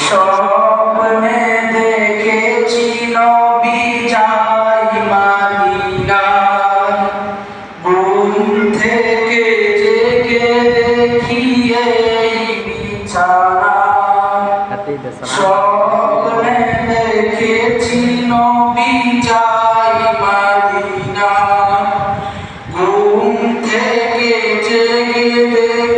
স্বপ্নে দেখেছি নবী যাই মাদিনা ঘুম থেকে জেগে দেখিয়ে থেকে জেগে দেখ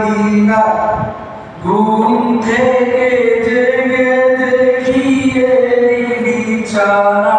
মদিনা ঘুম থেকে জেগে দেখি বিছানা